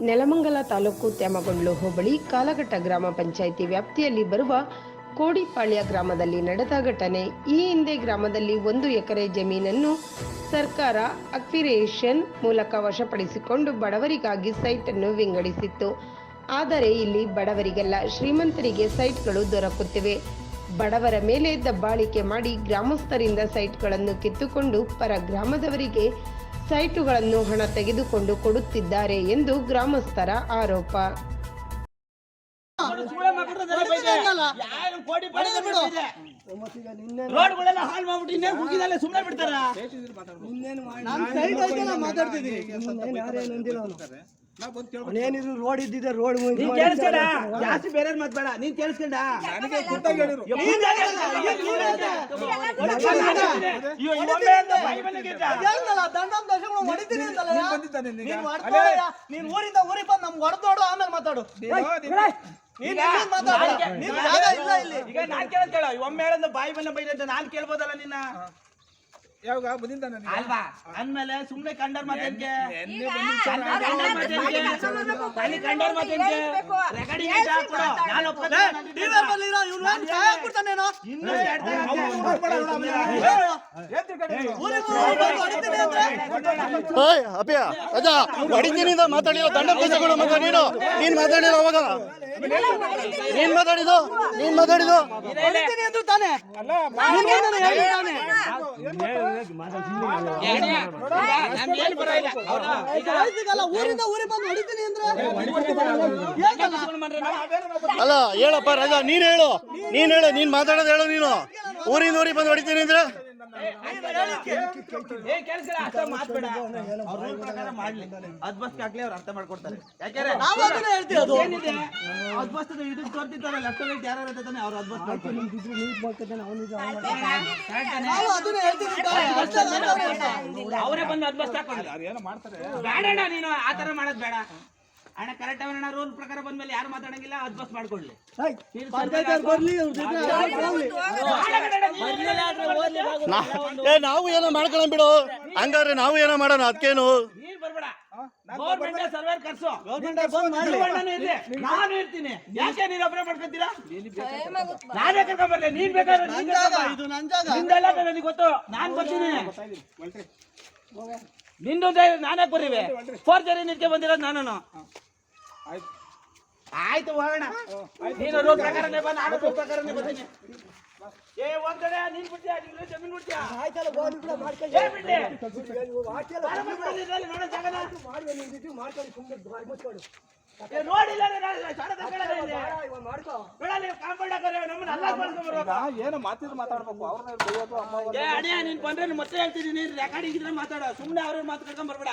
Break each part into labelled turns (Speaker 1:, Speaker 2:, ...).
Speaker 1: ನೆಲಮಂಗಲ ತಾಲೂಕು ತ್ಯಾಮಗೊಂಡ್ಲು ಹೋಬಳಿ ಕಾಲಘಟ್ಟ ಗ್ರಾಮ ಪಂಚಾಯಿತಿ ವ್ಯಾಪ್ತಿಯಲ್ಲಿ ಬರುವ ಕೋಡಿಪಾಳ್ಯ ಗ್ರಾಮದಲ್ಲಿ ನಡೆದ ಘಟನೆ. ಈ ಹಿಂದೆ ಗ್ರಾಮದಲ್ಲಿ ಒಂದು ಎಕರೆ ಜಮೀನನ್ನು ಸರ್ಕಾರ ಅಕ್ವಿರೇಷನ್ ಮೂಲಕ ವಶಪಡಿಸಿಕೊಂಡು ಬಡವರಿಗಾಗಿ ಅನ್ನು ವಿಂಗಡಿಸಿತ್ತು. ಆದರೆ ಇಲ್ಲಿ ಬಡವರಿಗೆಲ್ಲ ಶ್ರೀಮಂತರಿಗೆ ಸೈಟ್ಗಳು ದೊರಕುತ್ತಿವೆ. ಬಡವರ ಮೇಲೆ ದಬ್ಬಾಳಿಕೆ ಮಾಡಿ ಗ್ರಾಮಸ್ಥರಿಂದ ಸೈಟ್ಗಳನ್ನು ಕಿತ್ತುಕೊಂಡು ಪರ ಗ್ರಾಮದವರಿಗೆ ಸೈಟುಗಳನ್ನು ಹಣ ತೆಗೆದುಕೊಂಡು ಕೊಡುತ್ತಿದ್ದಾರೆ ಎಂದು ಗ್ರಾಮಸ್ಥರ ಆರೋಪ.
Speaker 2: ರೋಡ್ಗಳೆಲ್ಲ ಹಾಳು ಮಾಡ್ಬಿಟ್ಟು ಇನ್ನೇನು ಮುಗಿದಲ್ಲೇ ಸುಮ್ಮನೆ ಬಿಡ್ತಾರ?
Speaker 3: ಏನಿದ್ರು ರೋಡ್ ಇದ್ದಿದೆ ರೋಡ್
Speaker 2: ನೀನ್ ಕೇಳಿಸ್ಕೊಂಡ ಜಾಸ್ತಿ ಬೇರೆ ಮಾತ್ ಬೇಡ ನೀನ್ ಕೇಳಿಸ್ಕೊಂಡ
Speaker 3: ನೀನ್ ಊರಿಂದ ಊರಿಗೆ ಬಂದು ನಮ್ಗೆ ಹೊಡೆದೋಡು ಆಮೇಲೆ ಮಾತಾಡು. ನೀನ್ ಎಲ್ಲಿಂದ ಮಾತಾಡು? ನಿನ್ ಇಲ್ಲ ಇಲ್ಲಿ.
Speaker 2: ಈಗ ನಾನ್ ಕೇಳೋದ್ ಕೇಳ. ಒಮ್ಮೆ ಹೇಳಂದ ಬಾಯಿ ಬಂದ ಬೈದ ಅಂತ ನಾನ್ ಕೇಳ್ಬೋದಲ್ಲ ನಿನ್ನ?
Speaker 4: ಯಾವಾಗ ನನಗೆ
Speaker 2: ಅಲ್ವಾ ಅಂದ್ಮೇಲೆ ಸುಮ್ನೆ ಕಂಡರ್ ಮಾತೇನ್ಕೆ ಕಂಡರ್ ಮಾತೇನ್ಕೆ ರೆಕಾರ್ಡಿಂಗ್. ನಾನ್
Speaker 3: ಇವ್ನು?
Speaker 2: ಇನ್ನೂ
Speaker 5: ಅಜ್ಜ ಹೊಡಿತೀನಿ ಮಾತಾಡಿಲ್ಲ ದಂಡ ಪೈಸೆಗಳು ಮಗ ನೀನು ನೀನ್ ಮಾತಾಡಿಲ್ಲ ಅವಾಗ ನೀನ್ ಮಾತಾಡಿದು ನೀನ್ ಮಾತಾಡಿದು
Speaker 3: ತಾನೆ. ಊರಿಂದ ಊರಿಗೆ ಬಂದು ಹೊಡಿತೀನಿ ಅಂದ್ರೆ
Speaker 5: ಅಲ್ಲ ಹೇಳಪ್ಪ ರಾಜ ನೀನ್ ಹೇಳು. ನೀನ್ ಹೇಳು ನೀನ್ ಮಾತಾಡೋದು ಹೇಳು ನೀನು. ಊರಿಂದ ಊರಿಗೆ ಬಂದು ಹೊಡಿತೀನಿ ಅಂದ್ರೆ
Speaker 2: ಪ್ರಕಾರ ಮಾಡ್ಲಿ. ಹಾಕ್ಲಿ ಅವ್ರು ಅರ್ಥ ಮಾಡ್ಕೊಡ್ತಾರೆ. ಯಾಕೆಂದ್ರೆ ಇದಕ್ಕೆ ತೋರ್ತಿರ್ತಾರೆ ಲೆಫ್ಟ್ ರೈಟ್ ಯಾರು ಇರ್ತಾನೆ ಅವ್ರು
Speaker 3: ತಾನೇ.
Speaker 2: ಬಂದು ಹಾಕೊಂಡು ಬೇಡಣ್ಣ ನೀನು ಆ ತರ ಮಾಡೋದ್ ಬೇಡ. ಅಣ್ಣ ಕರೆಕ್ಟ್ ಅಣ್ಣ ರೂಲ್ ಪ್ರಕಾರ ಬಂದ್ಮೇಲೆ ಯಾರು ಮಾತಾಡಂಗಿಲ್ಲ ಅದ್ಬಸ್ ಮಾಡ್ಕೊಳ್ಳಿ ನೀನು
Speaker 3: ಪಂಚಾಯ್ತಿ ಅವ್ರು ಬರ್ಲಿ ಅವ್ರ ಜೊತೆ ಹೋಗ್ಲಿ.
Speaker 5: ನಾ- ಏ ನಾವು ಏನೋ ಮಾಡ್ಕೊಳಂ ಬಿಡು. ಹಂಗಾದ್ರೆ ನಾವು ಏನೋ ಮಾಡೋಣ ಅದಕ್ಕೇನು?
Speaker 2: ನೀನ್ ಬರ್ಬೇಡ. ಗೌರ್ಮೆಂಟ್ ಸರ್ವೇರ್ ಕರ್ಸು.
Speaker 3: ಗೌರ್ಮೆಂಟ್ ಬಂದ್ ಮಾಡ್ಲಿ.
Speaker 2: ಶಿವಣ್ಣನೂ ಇರ್ಲಿ, ನಾನು ಇರ್ತೀನಿ. ಯಾಕೆ ನೀನ್ ಒಬ್ಬರೇ ಮಾಡ್ಕೊತೀರಾ? ನಾನೇ ಕರ್ಕೊಂಡ್ ಬರ್ಲಿ ನೀನ್ ಬೇಕಾದ್ರೆ ನೀನ್ ಕರ್ಕೊಂಡ್ ಬಾ.
Speaker 3: ಇದು ನನ್ ಜಾಗ
Speaker 2: ನಿಂದೆಲ್ಲ ನನಗೆ ಗೊತ್ತು. ನಾನ್ ಬರ್ತೀನಿ. ನಿಂದು ನಾನೇ ಬರೀವೆ ಫೋರ್ ಜರಿ ನಿಂತ್ಕೆ ಬಂದಿರೋದು ನಾನು ಆಯ್ತು. ಹೋಗೋಣ. ನೀನು ರೂಲ್ ಪ್ರಕಾರನೇ ಬಾ ನಾನು ರೂಲ್ ಪ್ರಕಾರನೇ ಬರ್ತೀನಿ. ಏ ಒಂದ್ ಕಡೆ ನೀನ್ ಬಿಡ್ತೀಯ ನೀನು ಜಮೀನ್ ಬಿಡ್ತೀಯ?
Speaker 3: ಆಯ್ತಲ್ಲ, ಹೋಗ್ಲಿ ಕೂಡ ಮಾಡ್ಕೊಳ್ಳಿ.
Speaker 2: ಏನ್ ಬಿಡ್ಲಿ. ನಾನು ಇದ್ರಲ್ಲಿ ನೋಡೋ ಜಾಗನ
Speaker 3: ನಿನ್.
Speaker 2: ಏ ನೋಡಿಲ್ಲ ನಾನು
Speaker 3: ಮಾಡ್ಕೊ.
Speaker 2: ಕಾಂಪೌಂಡ್ ಹಾಕೋರೆ, ನಮ್ಮನ್ನ ಅಲ್ಲ ಮಾಡ್ಕೊಂಡ್
Speaker 4: ಮಾತಿದ್ರು ಮಾತಾಡ್ಬೇಕು ಅವ್ರನ್ನ ಬೈಯೋದು ಅಮ್ಮ
Speaker 2: ಏ ಅಣ್ಣ ನೀನ್ ಬಂದ್ರೆ ನೀನ್ ಮತ್ತೆ ಹೇಳ್ತಿದ್ದೀನಿ ರೆಕಾರ್ಡಿಂಗ್ ಇದ್ರೆ ಮಾತಾಡ. ಸುಮ್ನೆ ಅವ್ರ ಮಾತು ಕರ್ಕೊಂಡ್ ಬರ್ಬೇಡ.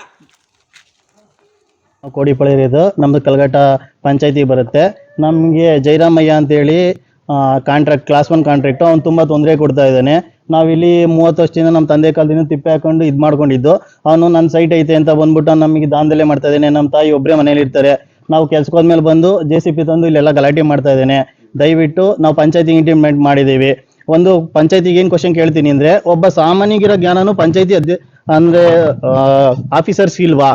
Speaker 6: ಕೋಡಿಪಳ್ಳಿ ಇದು. ನಮ್ದು ಕಲ್ಗಟ್ಟ ಪಂಚಾಯತಿ ಬರುತ್ತೆ. ನಮಗೆ ಜೈರಾಮಯ್ಯ ಅಂತೇಳಿ ಕಾಂಟ್ರಾಕ್ಟ್ ಕ್ಲಾಸ್ ಒನ್ ಕಾಂಟ್ರಾಕ್ಟು ಅವ್ನು ತುಂಬ ತೊಂದರೆ ಕೊಡ್ತಾ ಇದ್ದಾನೆ. ನಾವಿಲ್ಲಿ ಮೂವತ್ತು ವರ್ಷದಿಂದ ನಮ್ಮ ತಂದೆ ಕಾಲದಿಂದ ತಿಪ್ಪೆ ಹಾಕೊಂಡು ಇದು ಮಾಡ್ಕೊಂಡಿದ್ದು. ಅವನು ನನ್ನ ಸೈಟ್ ಐತೆ ಅಂತ ಬಂದ್ಬಿಟ್ಟು ನಮಗೆ ದಾಂಧಲೆ ಮಾಡ್ತಾ ಇದ್ದಾನೆ. ನಮ್ಮ ತಾಯಿ ಒಬ್ಬರೇ ಮನೇಲಿ ಇರ್ತಾರೆ. ನಾವು ಕೆಲ್ಸಕ್ಕೆ ಹೋದ್ಮೇಲೆ ಬಂದು ಜೆ ಸಿ ಪಿ ತಂದು ಇಲ್ಲೆಲ್ಲ ಗಲಾಟೆ ಮಾಡ್ತಾ ಇದ್ದಾನೆ. ದಯವಿಟ್ಟು ನಾವು ಪಂಚಾಯತಿ ಇಂಟಿಮೆಂಟ್ ಮಾಡಿದ್ದೀವಿ. ಒಂದು ಪಂಚಾಯತಿಗೆ ಏನು ಕ್ವಶನ್ ಕೇಳ್ತೀನಿ ಅಂದರೆ, ಒಬ್ಬ ಸಾಮಾನ್ಯಗಿರೋ ಜ್ಞಾನನೂ ಪಂಚಾಯತಿ ಅಧ್ಯ ಅಂದರೆ ಆಫೀಸರ್ಸ್ ಇಲ್ವಾ?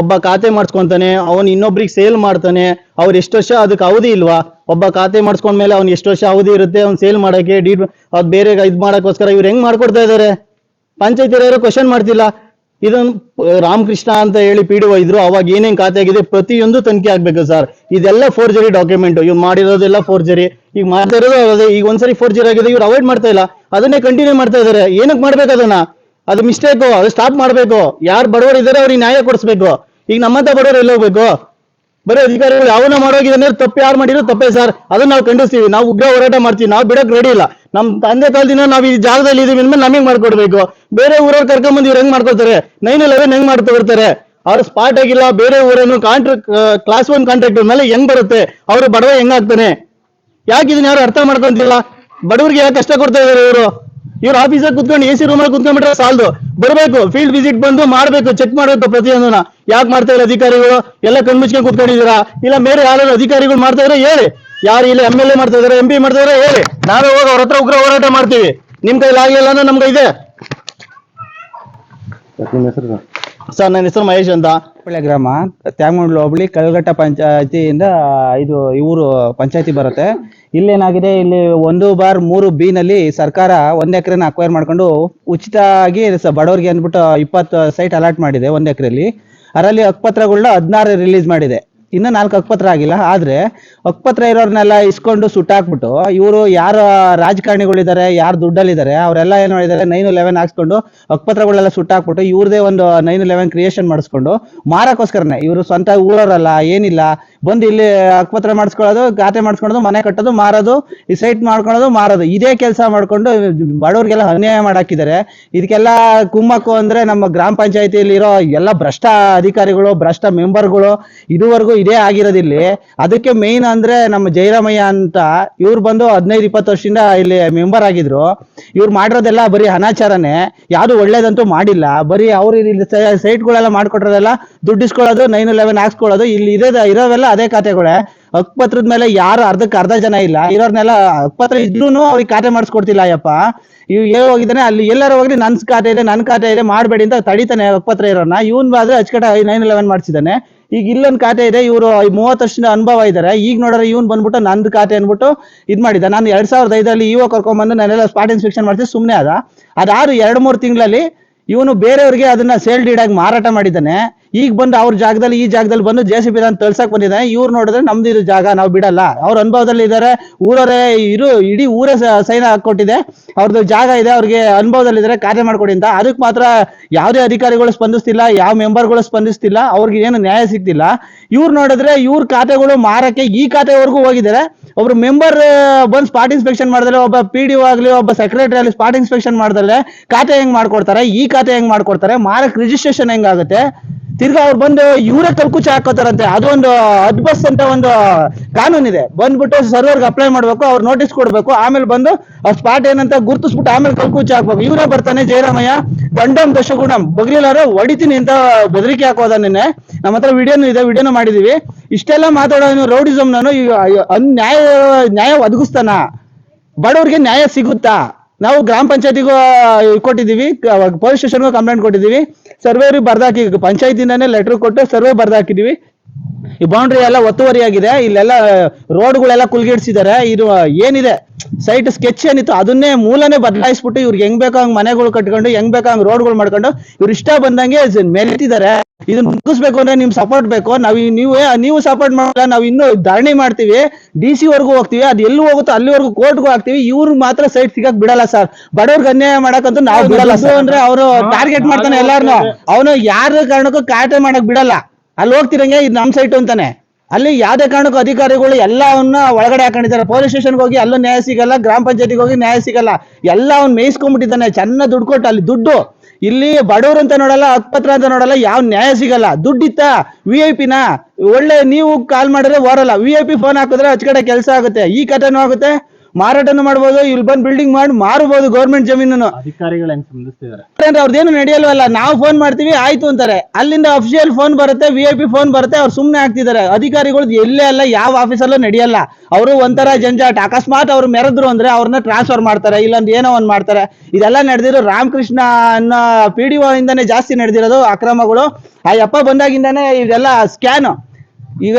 Speaker 6: ಒಬ್ಬ ಖಾತೆ ಮಾಡಿಸ್ಕೊತಾನೆ, ಅವನು ಇನ್ನೊಬ್ರಿಗೆ ಸೇಲ್ ಮಾಡ್ತಾನೆ, ಅವ್ರು ಎಷ್ಟು ವರ್ಷ ಅದಕ್ಕೆ ಅವಧಿ ಇಲ್ವಾ? ಒಬ್ಬ ಖಾತೆ ಮಾಡಿಸ್ಕೊಂಡ್ಮೇಲೆ ಅವ್ನು ಎಷ್ಟು ವರ್ಷ ಅವಧಿ ಇರುತ್ತೆ, ಅವ್ನು ಸೇಲ್ ಮಾಡೋಕ್ಕೆ ಡೀಟ್ ಅದು ಬೇರೆ ಇದು ಮಾಡೋಕ್ಕೋಸ್ಕರ ಇವ್ರು ಹೆಂಗ್ ಮಾಡ್ಕೊಡ್ತಾ ಇದ್ದಾರೆ ಪಂಚಾಯತಿ ಯಾರು ಕ್ವಶನ್ ಮಾಡ್ತಿಲ್ಲ. ಇದೊಂದು ರಾಮಕೃಷ್ಣ ಅಂತ ಹೇಳಿ ಪಿ ಡಿ ಒ ಇದ್ರು, ಅವಾಗ ಏನೇನ್ ಖಾತೆ ಆಗಿದೆ ಪ್ರತಿಯೊಂದು ತನಿಖೆ ಆಗ್ಬೇಕು ಸರ್ ಇದೆಲ್ಲ ಫೋರ್ಜರಿ ಡಾಕ್ಯುಮೆಂಟ್ ಇವ್ರು ಮಾಡಿರೋದೆಲ್ಲ ಫೋರ್ಜರಿ ಈಗ ಮಾಡ್ತಾ ಇರೋದು ಅದೇ ಈಗ ಒಂದ್ಸರಿ ಫೋರ್ಜರಿ ಆಗಿದೆ, ಇವ್ರು ಅವಾಯ್ಡ್ ಮಾಡ್ತಾ ಇಲ್ಲ. ಅದನ್ನೇ ಕಂಟಿನ್ಯೂ ಮಾಡ್ತಾ ಇದ್ದಾರೆ ಏನಕ್ಕೆ ಮಾಡ್ಬೇಕು ಅದನ್ನ? ಅದು ಮಿಸ್ಟೇಕು ಅದು ಸ್ಟಾಪ್ ಮಾಡಬೇಕು. ಯಾರು ಬಡವರು ಇದ್ದಾರೆ ಅವ್ರಿಗೆ ನ್ಯಾಯ ಕೊಡಿಸ್ಬೇಕು. ಈಗ ನಮ್ಮಂತ ಬಡವರು ಎಲ್ಲಿ ಹೋಗ್ಬೇಕು? ಬರೀ ಅಧಿಕಾರಿಗಳು ಯಾವನ್ನ ಮಾಡೋಗಿದ್ದಾನೆ ತಪ್ಪು ಯಾರು ಮಾಡಿದ್ರು ತಪ್ಪೇ ಸರ್. ಅದನ್ನ ನಾವು ಖಂಡಿಸ್ತೀವಿ. ನಾವು ಉಗ್ರ ಹೋರಾಟ ಮಾಡ್ತೀವಿ. ನಾವು ಬಿಡಕ್ ರೆಡಿ ಇಲ್ಲ. ನಮ್ ತಂದೆ ಕಾಲದಿಂದ ನಾವು ಈ ಜಾಗದಲ್ಲಿ ಇದೀವಿ ಅಂದ್ಮೇಲೆ ನಮಗೆ ಮಾಡ್ಕೊಡ್ಬೇಕು? ಬೇರೆ ಊರವ್ರು ಕರ್ಕೊಂಬಂದು ಇವ್ರು ಹೆಂಗ್ ಮಾಡ್ಕೊತಾರೆ ನೈನ್ ಇಲೆವೆನ್ ಹೆಂಗ್ ಮಾಡ್ಕೊಡ್ತಾರೆ ಅವ್ರು ಸ್ಪಾಟ್ ಆಗಿಲ್ಲ. ಬೇರೆ ಊರನ್ನು ಕಾಂಟ್ರಾಕ್ಟ್ ಕ್ಲಾಸ್ ಒನ್ ಕಾಂಟ್ರಾಕ್ಟರ್ ಮೇಲೆ ಹೆಂಗ್ ಬರುತ್ತೆ? ಅವರು ಬಡವ ಹೆಂಗಾಗ್ತಾನೆ ಯಾಕೆ ಇದನ್ನ ಯಾರು ಅರ್ಥ ಮಾಡ್ಕೊಂತಿಲ್ಲ? ಬಡವರಿಗೆ ಯಾಕೆ ಕಷ್ಟ ಕೊಡ್ತಾ ಇದಾರೆ ಇವರು? ಇವ್ರ ಆಫೀಸಲ್ಲಿ ಕುತ್ಕೊಂಡು ಎ ಸಿ ರೂಮಲ್ಲಿ ಕುತ್ಕೊಂಡ್ಬಿಟ್ರೆ ಸಾಲ್ದು. ಬರಬೇಕು ಫೀಲ್ಡ್ ವಿಸಿಟ್ ಬಂದು ಮಾಡ್ಬೇಕು ಚೆಕ್ ಮಾಡ್ಬೇಕು ಪ್ರತಿಯೊಂದನ್ನ. ಯಾಕೆ ಮಾಡ್ತಾ ಇಲ್ಲ ಅಧಿಕಾರಿಗಳು? ಎಲ್ಲ ಕಣ್ಮುಚ್ಕೊಂಡು ಕುತ್ಕೊಂಡಿದ್ದೀರಾ? ಇಲ್ಲ ಬೇರೆ ಯಾರು ಅಧಿಕಾರಿಗಳು ಮಾಡ್ತಾ ಇದ್ರೆ ಹೇಳಿ. ಯಾರು ಇಲ್ಲಿ ಎಂ ಎಲ್ ಎ ಮಾಡ್ತಾ ಇದಾರೆ ಎಂ ಪಿ ಮಾಡ್ತಾ ಇದ್ರೆ ಹೇಳಿ. ನಾವೇ ಹೋಗಿ ಅವ್ರ ಹತ್ರ ಉಗ್ರ ಹೋರಾಟ ಮಾಡ್ತೀವಿ. ನಿಮ್ ಕೈಲಿ ಆಗಿಲ್ಲ ಅಂದ್ರೆ ನಮ್ಗೆ ಇದೆ.
Speaker 5: ಹೆಸರು
Speaker 6: ಸರ್? ನನ್ನ ಹೆಸರು ಮಹೇಶ್ ಅಂತ.
Speaker 2: ಹುಬ್ಬಳ್ಳಿ ಗ್ರಾಮ ತ್ಯಾಮೂಡ್ಲು ಹೋಬಳಿ ಕಲ್ಗಟ್ಟ ಪಂಚಾಯತಿಯಿಂದ ಇದು ಇವರು ಪಂಚಾಯತಿ ಬರುತ್ತೆ. ಇಲ್ಲೇನಾಗಿದೆ? ಇಲ್ಲಿ ಒಂದು ಬಾರ್ ಮೂರು ಬಿ ನಲ್ಲಿ ಸರ್ಕಾರ ಒಂದ್ ಎಕರೆನ ಅಕ್ವೈರ್ ಮಾಡ್ಕೊಂಡು ಉಚಿತವಾಗಿ ಬಡವರಿಗೆ ಅಂದ್ಬಿಟ್ಟು ಇಪ್ಪತ್ತು ಸೈಟ್ ಅಲಾಟ್ ಮಾಡಿದೆ ಒಂದ್ ಎಕರೆಲಿ ಅದರಲ್ಲಿ ಹಕ್ಪತ್ರಗಳನ್ನ ಹದಿನಾರು ರಿಲೀಸ್ ಮಾಡಿದೆ. ಇನ್ನು ನಾಲ್ಕು ಅಕ್ಪತ್ರ ಆಗಿಲ್ಲ. ಆದ್ರೆ ಅಕ್ಪತ್ರ ಇರೋರ್ನೆಲ್ಲ ಇಸ್ಕೊಂಡು ಸುಟ್ಟಾಕ್ಬಿಟ್ಟು ಇವರು ಯಾರು ರಾಜಕಾರಣಿಗಳಿದ್ದಾರೆ, ಯಾರು ದುಡ್ಡಲ್ಲಿದ್ದಾರೆ, ಅವರೆಲ್ಲ ಏನ್ ಮಾಡಿದ್ದಾರೆ ನೈನ್ ಲೆವೆನ್ ಹಾಕ್ಸ್ಕೊಂಡು ಹಕ್ಪತ್ರಗಳೆಲ್ಲ ಸುಟ್ಟಾಕ್ಬಿಟ್ಟು ಇವ್ರದೇ ಒಂದು ನೈನ್ ಲೆವೆನ್ ಕ್ರಿಯೇಷನ್ ಮಾಡಿಸ್ಕೊಂಡು ಮಾರಕ್ಕೋಸ್ಕರನೇ ಇವರು ಸ್ವಂತ ಊರವರಲ್ಲ, ಏನಿಲ್ಲ. ಬಂದು ಇಲ್ಲಿ ಅಕ್ಪತ್ರ ಮಾಡಿಸ್ಕೊಳ್ಳೋದು ಖಾತೆ ಮಾಡಿಸ್ಕೊಳ್ಳೋದು, ಮನೆ ಕಟ್ಟೋದು, ಮಾರೋದು ಈ ಸೈಟ್ ಮಾಡ್ಕೊಳ್ಳೋದು, ಮಾರೋದು. ಇದೇ ಕೆಲಸ ಮಾಡ್ಕೊಂಡು ಬಡವ್ರಿಗೆಲ್ಲ ಅನ್ಯಾಯ ಮಾಡಾಕಿದ್ದಾರೆ ಇದಕ್ಕೆಲ್ಲ ಕುಮ್ಮಕ್ಕು ಅಂದ್ರೆ ನಮ್ಮ ಗ್ರಾಮ ಪಂಚಾಯತಿಯಲ್ಲಿ ಇರೋ ಎಲ್ಲ ಭ್ರಷ್ಟ ಅಧಿಕಾರಿಗಳು, ಭ್ರಷ್ಟ ಮೆಂಬರ್ಗಳು ಇದುವರೆಗೂ ಇದೇ ಆಗಿರೋದಿಲ್ಲಿ. ಅದಕ್ಕೆ ಮೇನ್ ಅಂದ್ರೆ ನಮ್ಮ ಜಯರಾಮಯ್ಯ ಅಂತ ಇವ್ರು ಬಂದು ಹದಿನೈದು, ಇಪ್ಪತ್ತು ವರ್ಷದಿಂದ ಇಲ್ಲಿ ಮೆಂಬರ್ ಆಗಿದ್ರು. ಇವ್ರು ಮಾಡಿರೋದೆಲ್ಲ ಬರೀ ಅನಾಚಾರನೇ. ಯಾವುದು ಒಳ್ಳೇದಂತೂ ಮಾಡಿಲ್ಲ. ಬರೀ ಅವ್ರು ಇಲ್ಲಿ ಸೈಟ್ಗಳೆಲ್ಲ ಮಾಡ್ಕೊಟ್ರದೆಲ್ಲ ದುಡ್ಡು ಇಸ್ಕೊಳ್ಳೋದು ನೈನ್ ಲೆವೆನ್ ಹಾಕ್ಸ್ಕೊಳ್ಳೋದು, ಇಲ್ಲಿ ಇರೋದ ಇರೋವೆಲ್ಲ ಅದೇ ಖಾತೆಗಳೇ. ಹಕ್ಪತ್ರದ ಮೇಲೆ ಯಾರು ಅರ್ಧಕ್ಕೆ ಅರ್ಧ ಜನ ಇಲ್ಲ, ಇರೋರ್ನೆಲ್ಲ ಹಕ್ಪತ್ರ ಇದ್ರೂ ಅವ್ರಿಗೆ ಖಾತೆ ಮಾಡಿಸ್ಕೊಡ್ತಿಲ್ಲ, ಅಯ್ಯಪ್ಪ. ಇವ್ ಏ ಹೋಗಿದ್ದಾನೆ, ಅಲ್ಲಿ ಎಲ್ಲರೂ ಹೋಗಿ ನನ್ ಖಾತೆ ಇದೆ, ನನ್ ಖಾತೆ ಇದೆ, ಮಾಡಬೇಡಿ ಅಂತ ತಡಿತಾನೆ ಹಕ್ಪತ್ರ ಇರೋರ್ನ. ಇವನ್ ಆದ್ರೆ ಅಚ್ಚಕಟ ನೈನ್ ಲೆವೆನ್ ಮಾಡಿಸಿದಾನೆ ಈಗ ಇಲ್ಲೊಂದ್ ಖಾತೆ ಇದೆ, ಇವರು ಮೂವತ್ತು ವರ್ಷದ ಅನುಭವ ಇದ್ದಾರೆ. ಈಗ ನೋಡಿದ್ರೆ ಇವನ್ ಬಂದ್ಬಿಟ್ಟು ನಂದು ಖಾತೆ ಅನ್ಬಿಟ್ಟು ಇದ್ ಮಾಡಿದ ನಾನು ಎರಡ್ ಸಾವಿರದ ಐದರಲ್ಲಿ ಇವ ಕರ್ಕೊಂಡ್ಬಂದು ನಾನೆಲ್ಲ ಸ್ಪಾಟ್ ಇನ್ಸ್ಪೆಕ್ಷನ್ ಮಾಡ್ಸಿ ಸುಮ್ಮನೆ ಅದ ಅದಾರು ಎರಡು ಮೂರು ತಿಂಗಳಲ್ಲಿ ಇವನು ಬೇರೆಯವ್ರಿಗೆ ಅದನ್ನ ಸೇಲ್ ಡೀಡ್ ಆಗಿ ಮಾರಾಟ ಮಾಡಿದ್ದಾನೆ. ಈಗ ಬಂದು ಅವ್ರ ಜಾಗದಲ್ಲಿ ಈ ಜಾಗದಲ್ಲಿ ಬಂದು ಜೆ ಸಿ ಬಿ ಅಂತ ತಳ್ಸಕ್ ಬಂದಿದ್ದಾನೆ ಇವ್ರು ನೋಡಿದ್ರೆ ನಮ್ದು ಇದು ಜಾಗ, ನಾವು ಬಿಡಲ್ಲ. ಅವ್ರ ಅನುಭವದಲ್ಲಿ ಇದ್ದಾರೆ ಊರವರೇ ಇರು, ಇಡೀ ಊರೇ ಸೈನ್ ಹಾಕೊಟ್ಟಿದೆ ಅವ್ರದ್ದು ಜಾಗ ಇದೆ, ಅವ್ರಿಗೆ ಅನುಭವದಲ್ಲಿ ಇದ್ದಾರೆ ಕಾರ್ಯ ಮಾಡ್ಕೊಡಿ ಅಂತ. ಅದಕ್ಕೆ ಮಾತ್ರ ಯಾವುದೇ ಅಧಿಕಾರಿಗಳು ಸ್ಪಂದಿಸ್ತಿಲ್ಲ, ಯಾವ ಮೆಂಬರ್ಗಳು ಸ್ಪಂದಿಸ್ತಿಲ್ಲ, ಅವ್ರಿಗೆ ಏನು ನ್ಯಾಯ ಸಿಗ್ತಿಲ್ಲ. ಇವ್ರು ನೋಡಿದ್ರೆ ಇವ್ರ ಖಾತೆಗಳು ಮಾರಕ್ಕೆ ಈ ಖಾತೆವರೆಗೂ ಹೋಗಿದ್ದಾರೆ. ಒಬ್ರು ಮೆಂಬರ್ ಬಂದು ಸ್ಪಾಟ್ ಇನ್ಸ್ಪೆಕ್ಷನ್ ಮಾಡಿದ್ರೆ ಒಬ್ಬ ಪಿ ಡಿ ಆಗ್ಲಿ, ಒಬ್ಬ ಸೆಕ್ರೆಟರಿ ಆಗಲಿ ಸ್ಪಾಟ್ ಇನ್ಸ್ಪೆಕ್ಷನ್ ಮಾಡಿದ್ರೆ ಖಾತೆ ಹೆಂಗ್ ಮಾಡ್ಕೊಡ್ತಾರೆ, ಈ ಖಾತೆ ಹೆಂಗ್ ಮಾಡ್ಕೊಡ್ತಾರೆ, ಮಾರಕ್ ರಿಜಿಸ್ಟ್ರೇಷನ್ ಹೆಂಗಾಗುತ್ತೆ? ತಿರ್ಗಾ ಅವ್ರು ಬಂದು ಇವರೇ ಕಲ್ಕುಚ ಹಾಕೋತಾರಂತೆ. ಅದೊಂದು ಅದ್ಬಸ್ ಅಂತ ಒಂದು ಕಾನೂನಿದೆ. ಬಂದ್ಬಿಟ್ಟು ಸರ್ವರ್ಗೆ ಅಪ್ಲೈ ಮಾಡ್ಬೇಕು, ಅವ್ರು ನೋಟಿಸ್ ಕೊಡ್ಬೇಕು, ಆಮೇಲೆ ಬಂದು ಆ ಸ್ಪಾಟ್ ಏನಂತ ಗುರ್ತಿಸ್ಬಿಟ್ಟು ಆಮೇಲೆ ಕಲ್ಕುಚ ಹಾಕ್ಬೇಕು. ಇವರೇ ಬರ್ತಾನೆ ಜಯರಾಮಯ್ಯ ದಂಡಂ ದಶಗುಣಂ. ಬಗ್ಲಿಲಾರ ಹೊಡಿತೀನಿ ಅಂತ ಬೆದರಿಕೆ ಹಾಕೋದ ನಿನ್ನೆ. ನಮ್ಮ ಹತ್ರ ವಿಡಿಯೋನು ಇದೆ, ವಿಡಿಯೋನು ಮಾಡಿದೀವಿ. ಇಷ್ಟೆಲ್ಲ ಮಾತಾಡೋ ರೌಡಿಸಮ್ ನಾನು ನ್ಯಾಯ ನ್ಯಾಯ ಒದಗಿಸ್ತಾನ. ಬಡವ್ರಿಗೆ ನ್ಯಾಯ ಸಿಗುತ್ತಾ? ನಾವು ಗ್ರಾಮ ಪಂಚಾಯತಿಗೂ ಕೊಟ್ಟಿದ್ದೀವಿ ಪೊಲೀಸ್ ಸ್ಟೇಷನ್ಗೂ ಕಂಪ್ಲೇಂಟ್ ಕೊಟ್ಟಿದ್ದೀವಿ. ಸರ್ವೇರಿಗೆ ಬರ್ದಾಕಿ ಪಂಚಾಯತಿಂದಾನೇ ಲೆಟರ್ ಕೊಟ್ಟು ಸರ್ವೆ ಬರ್ದಾಕಿದೀವಿ ಈ ಬೌಂಡ್ರಿ ಎಲ್ಲ ಒತ್ತುವರಿಯಾಗಿದೆ ಇಲ್ಲೆಲ್ಲ ರೋಡ್ಗಳೆಲ್ಲ ಕುಲ್ಗಿಡ್ಸಿದ್ದಾರೆ ಇದು ಏನಿದೆ? ಸೈಟ್ ಸ್ಕೆಚ್ ಏನಿತ್ತು? ಅದನ್ನೇ ಮೂಲನೇ ಬದಲಾಯಿಸ್ಬಿಟ್ಟು ಇವ್ರಿಗೆ ಹೆಂಗ್ ಬೇಕೋ ಹಂಗ್ ಮನೆಗಳು ಕಟ್ಕೊಂಡು ಹೆಂಗ್ ಬೇಕೋ ಹಂಗ್ ರೋಡ್ಗಳು ಮಾಡ್ಕೊಂಡು ಇವ್ರು ಇಷ್ಟ ಬಂದಂಗೆ ಮೆಲ್ತಿದ್ದಾರೆ ಇದನ್ನ ಮುಗಿಸ್ಬೇಕು ಅಂದ್ರೆ ನಿಮ್ ಸಪೋರ್ಟ್ ಬೇಕು. ನಾವ್ ನೀವು ನೀವು ಸಪೋರ್ಟ್ ಮಾಡಲ್ಲ ನಾವು ಇನ್ನು ಧರಣಿ ಮಾಡ್ತೀವಿ. ಡಿ ಸಿ ವರ್ಗೂ ಹೋಗ್ತೀವಿ. ಅದು ಎಲ್ಲಿ ಹೋಗುತ್ತೋ ಅಲ್ಲಿವರೆಗೂ ಕೋರ್ಟ್ಗೂ ಹಾಕ್ತಿವಿ. ಇವ್ರು ಮಾತ್ರ ಸೈಟ್ ಸಿಗಕ್ ಬಿಡಲ್ಲ ಸರ್. ಬಡವ್ರಿಗೆ ಅನ್ಯಾಯ ಮಾಡಕ್ಕಂತೂ ನಾವ್ ಬಿಡಲ್ಲ ಸರ್. ಅಂದ್ರೆ ಅವರು ಟಾರ್ಗೆಟ್ ಮಾಡ್ತಾನೆ ಎಲ್ಲಾರನು. ಅವನು ಯಾರ ಕಾರಣಕ್ಕೂ ಕಾಟೆ ಮಾಡಕ್ ಬಿಡಲ್ಲ. ಅಲ್ಲಿ ಹೋಗ್ತಿರಂಗೆ, ಇದು ನಮ್ ಸೈಟ್ ಅಂತಾನೆ. ಅಲ್ಲಿ ಯಾವ್ದೇ ಕಾರಣಕ್ಕೂ ಅಧಿಕಾರಿಗಳು ಎಲ್ಲವನ್ನ ಒಳಗಡೆ ಹಾಕೊಂಡಿದ್ದಾರೆ. ಪೊಲೀಸ್ ಸ್ಟೇಷನ್ಗೆ ಹೋಗಿ, ಅಲ್ಲೂ ನ್ಯಾಯ ಸಿಗಲ್ಲ, ಗ್ರಾಮ ಪಂಚಾಯತಿಗೆ ಹೋಗಿ ನ್ಯಾಯ ಸಿಗಲ್ಲ. ಎಲ್ಲ ಅವ್ನು ಮೇಯಿಸ್ಕೊಂಡ್ಬಿಟ್ಟಿದ್ದಾನೆ, ಚೆನ್ನಾಗಿ ದುಡ್ಡು ಕೊಟ್ಟು ಅಲ್ಲಿ ದುಡ್ಡು. ಇಲ್ಲಿ ಬಡವ್ರು ಅಂತ ನೋಡಲ್ಲ ಹಕ್ಪತ್ರ ಅಂತ ನೋಡಲ್ಲ, ಯಾವ ನ್ಯಾಯ ಸಿಗಲ್ಲ. ದುಡ್ಡಿತ್ತ ವಿ ಐ ಪಿನ ಒಳ್ಳೆ, ನೀವು ಕಾಲ್ ಮಾಡಿದ್ರೆ ಓರಲ್ಲ. ವಿ ಐ ಪಿ ಫೋನ್ ಹಾಕಿದ್ರೆ ಅಚ್ಚ ಕಡೆ ಕೆಲಸ ಆಗುತ್ತೆ. ಈ ಕಥೆನೂ ಆಗುತ್ತೆ. ಮಾರಾಟನೂ ಮಾಡ್ಬೋದು ಇಲ್ಲಿ ಬಂದು ಬಿಲ್ಡಿಂಗ್ ಮಾಡಿ ಮಾರಬಹುದು ಗೌರ್ಮೆಂಟ್ ಜಮೀನನ್ನು.
Speaker 6: ಅಧಿಕಾರಿಗಳು ಹೆಂಗ್
Speaker 2: ಏನು ಅವ್ರದ್ದೇನು ನಡೆಯಲ್ವಲ್ಲ ನಾವು ಫೋನ್ ಮಾಡ್ತೀವಿ ಆಯ್ತು ಅಂತಾರೆ. ಅಲ್ಲಿಂದ ಅಫಿಷಿಯಲ್ ಫೋನ್ ಬರುತ್ತೆ ವಿ ಐ ಪಿ ಫೋನ್ ಬರುತ್ತೆ ಅವ್ರು ಸುಮ್ಮನೆ ಆಗ್ತಿದ್ದಾರೆ ಅಧಿಕಾರಿಗಳು ಎಲ್ಲೇ ಅಲ್ಲ ಯಾವ ಆಫೀಸಲ್ಲೂ ನಡೆಯಲ್ಲ. ಅವರು ಒಂಥರ ಜಂಜಾಟ. ಅಕಸ್ಮಾತ್ ಅವ್ರು ಮೆರೆದ್ರು ಅಂದ್ರೆ ಅವ್ರನ್ನ ಟ್ರಾನ್ಸ್ಫರ್ ಮಾಡ್ತಾರೆ ಇಲ್ಲೊಂದು ಏನೋ ಒಂದ್ ಮಾಡ್ತಾರೆ. ಇದೆಲ್ಲ ನಡೆದಿರೋ ರಾಮಕೃಷ್ಣ ಅನ್ನೋ ಪಿ ಡಿ ಇಂದಾನೆ ಜಾಸ್ತಿ ನಡೆದಿರೋದು ಅಕ್ರಮಗಳು. ಆ ಯಪ್ಪ ಬಂದಾಗಿಂದಾನೆ ಇದೆಲ್ಲ ಸ್ಕ್ಯಾನ್ ಈಗ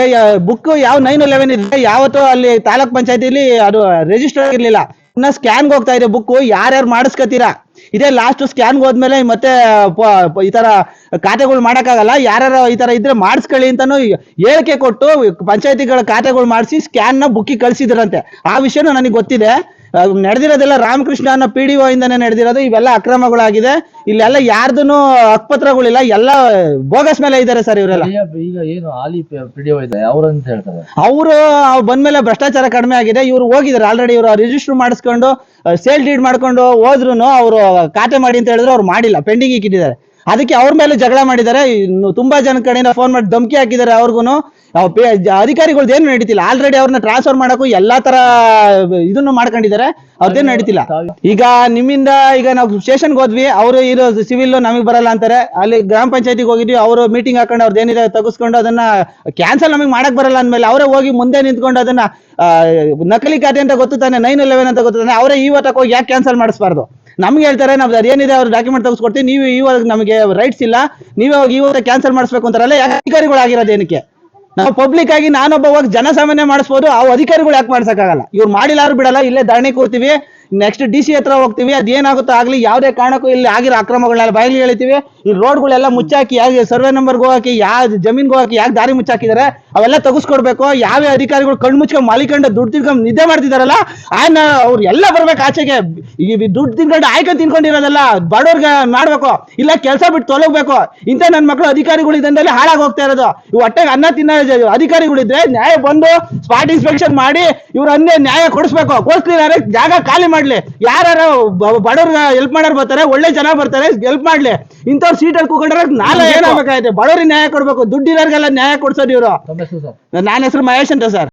Speaker 2: ಬುಕ್ ಯಾವ ನೈನ್ ಲೆವೆನ್ ಇದೆ, ಯಾವತ್ತು ಅಲ್ಲಿ ತಾಲೂಕ್ ಪಂಚಾಯತಿಲಿ ಅದು ರಿಜಿಸ್ಟರ್ ಆಗಿರ್ಲಿಲ್ಲ. ಇನ್ನ ಸ್ಕ್ಯಾನ್ ಹೋಗ್ತಾ ಇದೆ ಬುಕ್ ಯಾರ್ಯಾರು ಮಾಡಿಸ್ಕೊತೀರಾ? ಇದೇ ಲಾಸ್ಟ್ ಸ್ಕ್ಯಾನ್ ಹೋದ್ಮೇಲೆ ಮತ್ತೆ ಈ ತರ ಖಾತೆಗಳು ಮಾಡಕ್ಕಾಗಲ್ಲ. ಯಾರು ಈ ತರ ಇದ್ರೆ ಮಾಡಿಸ್ಕೊಳ್ಳಿ ಅಂತಾನು ಹೇಳಿಕೆ ಕೊಟ್ಟು ಪಂಚಾಯತಿಗಳ ಖಾತೆಗಳು ಮಾಡಿಸಿ ಸ್ಕ್ಯಾನ್ನ ಬುಕ್ಕಿ ಕಳ್ಸಿದ್ರಂತೆ. ಆ ವಿಷಯನೂ ನನಗೆ ಗೊತ್ತಿದೆ. ನಡೆದಿರೋದೆಲ್ಲ ರಾಮಕೃಷ್ಣ ಅನ್ನೋ ಪಿ ಡಿ ಇಂದಾನೆ ನಡೆದಿರೋದು. ಇವೆಲ್ಲ ಅಕ್ರಮಗಳಾಗಿದೆ. ಇಲ್ಲೆಲ್ಲ ಯಾರ್ದು ಹಕ್ಪತ್ರಗಳಿಲ್ಲ ಎಲ್ಲ ಬೋಗಸ್ ಮೇಲೆ ಇದ್ದಾರೆ ಸರ್ ಇವರೆಲ್ಲ.
Speaker 7: ಈಗ ಏನು ಹಾಲಿ ಪಿಡಿಒ ಇದೆ? ಅವ್ರಂತ ಹೇಳ್ತಾರೆ.
Speaker 2: ಅವರು ಬಂದ್ಮೇಲೆ ಭ್ರಷ್ಟಾಚಾರ ಕಡಿಮೆ ಆಗಿದೆ. ಇವ್ರು ಹೋಗಿದ್ದಾರೆ. ಆಲ್ರೆಡಿ ಇವರು ರಿಜಿಸ್ಟರ್ ಮಾಡಿಸ್ಕೊಂಡು ಸೇಲ್ ಡೀಡ್ ಮಾಡ್ಕೊಂಡು ಹೋದ್ರು ಅವರು ಖಾತೆ ಮಾಡಿ ಅಂತ ಹೇಳಿದ್ರು ಅವ್ರು ಮಾಡಿಲ್ಲ. ಪೆಂಡಿಂಗ್ ಇಕ್ಕಿದ್ದಾರೆ ಅದಕ್ಕೆ ಅವ್ರ ಮೇಲೆ ಜಗಳ ಮಾಡಿದ್ದಾರೆ. ತುಂಬಾ ಜನ ಕಡೆಯಿಂದ ಫೋನ್ ಮಾಡಿ ಧಮಕಿ ಹಾಕಿದ್ದಾರೆ ಅವ್ರಿಗೂ ಅಧಿಕಾರಿಗಳ್ದು ಏನು ನಡೀತಿಲ್ಲ. ಆಲ್ರೆಡಿ ಅವ್ರನ್ನ ಟ್ರಾನ್ಸ್ಫರ್ ಮಾಡಕ್ಕೂ ಎಲ್ಲಾ ತರ ಇದನ್ನು ಮಾಡ್ಕೊಂಡಿದ್ದಾರೆ ಅವ್ರದ್ದೇನು ನಡೀತಿಲ್ಲ. ಈಗ ನಿಮ್ಮಿಂದ ಈಗ ನಾವು ಸ್ಟೇಷನ್ಗೆ ಹೋದ್ವಿ. ಅವರು ಇರೋ ಸಿವಿಲ್ ನಮಗೆ ಬರಲ್ಲ ಅಂತಾರೆ. ಅಲ್ಲಿ ಗ್ರಾಮ ಪಂಚಾಯತಿಗೆ ಹೋಗಿದ್ವಿ. ಅವರು ಮೀಟಿಂಗ್ ಹಾಕೊಂಡು ಅವ್ರದ್ದು ಏನಿದೆ ತೆಗೆಸ್ಕೊಂಡು ಅದನ್ನ ಕ್ಯಾನ್ಸಲ್ ನಮಗೆ ಮಾಡಕ್ ಬರಲ್ಲ ಅಂದ್ಮೇಲೆ ಅವರೇ ಹೋಗಿ ಮುಂದೆ ನಿಂತ್ಕೊಂಡು ಅದನ್ನ ನಕಲಿ ಖಾತೆ ಅಂತ ಗೊತ್ತು ತಾನೆ? ನೈನ್ ಲೆವೆನ್ ಅಂತ ಗೊತ್ತು ತಾನೆ? ಅವರೇ ಇವತ್ತಕ್ಕೆ ಹೋಗಿ ಯಾಕೆ ಕ್ಯಾನ್ಸಲ್ ಮಾಡಿಸ್ಬಾರ್ದು? ನಮ್ಗೆ ಹೇಳ್ತಾರೆ ನಮ್ದು ಅದೇನಿದೆ ಅವ್ರ ಡಾಕ್ಯುಮೆಂಟ್ ತೆಗೆಸ್ಕೊಡ್ತೀವಿ. ನೀವು ಇವಾಗ ನಮಗೆ ರೈಟ್ಸ್ ಇಲ್ಲ. ನೀವೇ ಹೋಗಿ ಇವಾಗ ಕ್ಯಾನ್ಸಲ್ ಮಾಡಿಸ್ಬೇಕು ಅಂತಾರಲ್ಲ, ಯಾಕೆ ಅಧಿಕಾರಿಗಳು ಏನಕ್ಕೆ? ನಾವು ಪಬ್ಲಿಕ್ ಆಗಿ ನಾನೊಬ್ಬ ಹೋಗಿ ಜನಸಾಮಾನ್ಯ ಮಾಡಿಸ್ಬೋದು ಆ ಅಧಿಕಾರಿಗಳು ಯಾಕೆ ಮಾಡ್ಸಕ್ಕಾಗಲ್ಲ? ಇವ್ರು ಮಾಡಿಲಾರು ಬಿಡಲ್ಲ ಇಲ್ಲೇ ಧರಣಿ ಕೂರ್ತೀವಿ ನೆಕ್ಸ್ಟ್ ಡಿ ಸಿ ಹತ್ರ ಹೋಗ್ತೀವಿ ಅದೇನಾಗುತ್ತೋ ಆಗ್ಲಿ, ಯಾವುದೇ ಕಾರಣಕ್ಕೂ ಇಲ್ಲಿ ಆಗಿರೋ ಅಕ್ರಮಗಳನ್ನೆಲ್ಲ ಬಯಲಿ ಹೇಳ್ತೀವಿ. ಈ ರೋಡ್ಗಳೆಲ್ಲ ಮುಚ್ಚಾಕಿ ಯಾವ ಸರ್ವೆ ನಂಬರ್ಗೆ ಹೋಗಕ್ಕೆ ಯಾವ ಜಮೀನ್ಗೆ ಹೋಗಕ್ಕೆ ಯಾಕೆ ದಾರಿ ಮುಚ್ಚಾಕಿದ್ದಾರೆ ಅವೆಲ್ಲ ತಗಸ್ಕೊಡ್ಬೇಕು. ಯಾವ ಅಧಿಕಾರಿಗಳು ಕಣ್ಣು ಮುಚ್ಕೊಂಡು ಮಾಲಿಕೊಂಡು ದುಡ್ಡು ತಿನ್ಕೊಂಡು ನಿದ್ದೆ ಮಾಡ್ತಿದಾರಲ್ಲ ಆಯ್ನ ಅವ್ರು ಎಲ್ಲ ಬರ್ಬೇಕು ಆಚೆಗೆ. ಈ ದುಡ್ಡು ತಿನ್ಕೊಂಡು ಆಯ್ಕೊಂಡು ತಿನ್ಕೊಂಡಿರೋದಲ್ಲ ಬಡವ್ರಿಗೆ ಮಾಡ್ಬೇಕು. ಇಲ್ಲ ಕೆಲಸ ಬಿಟ್ಟು ತೊಲಗಬೇಕು. ಇಂಥ ನನ್ನ ಮಕ್ಕಳು ಅಧಿಕಾರಿಗಳು ಇದ್ದಲ್ಲಿ ಹಾಳಾಗಿ ಹೋಗ್ತಾ ಇರೋದು. ಇವು ಹೊಟ್ಟೆಗೆ ಅನ್ನ ತಿನ್ನ ಅಧಿಕಾರಿಗಳಿದ್ರೆ ನ್ಯಾಯ ಬಂದು ಸ್ಪಾಟ್ ಇನ್ಸ್ಪೆಕ್ಷನ್ ಮಾಡಿ ಇವ್ರ ಅನ್ನೇ ನ್ಯಾಯ ಕೊಡಿಸ್ಬೇಕು. ಕೊಡಿಸ್ಲಿಲ್ಲ ಜಾಗ ಖಾಲಿ ಮಾಡ್ಲಿ. ಯಾರು ಬಡವ್ರನ್ನ ಹೆಲ್ಪ್ ಮಾಡೋರು ಬರ್ತಾರೆ ಒಳ್ಳೆ ಜನ ಬರ್ತಾರೆ ಹೆಲ್ಪ್ ಮಾಡ್ಲಿ. ಇಂಥವ್ರು ಸೀಟಲ್ಲಿ ಕೂಕೊಂಡ್ರೆ ನಾಳೆ ಏನಾಗಬೇಕಾಗಿದೆ ಬಡವ್ರಿಗೆ ನ್ಯಾಯ ಕೊಡ್ಬೇಕು ದುಡ್ಡಿರೋರಿಗೆಲ್ಲ ನ್ಯಾಯ ಕೊಡ್ಸೋದು ಇವರು. ನನ್ನ ಹೆಸರು ಮಹೇಶ್ ಅಂತ ಸರ್.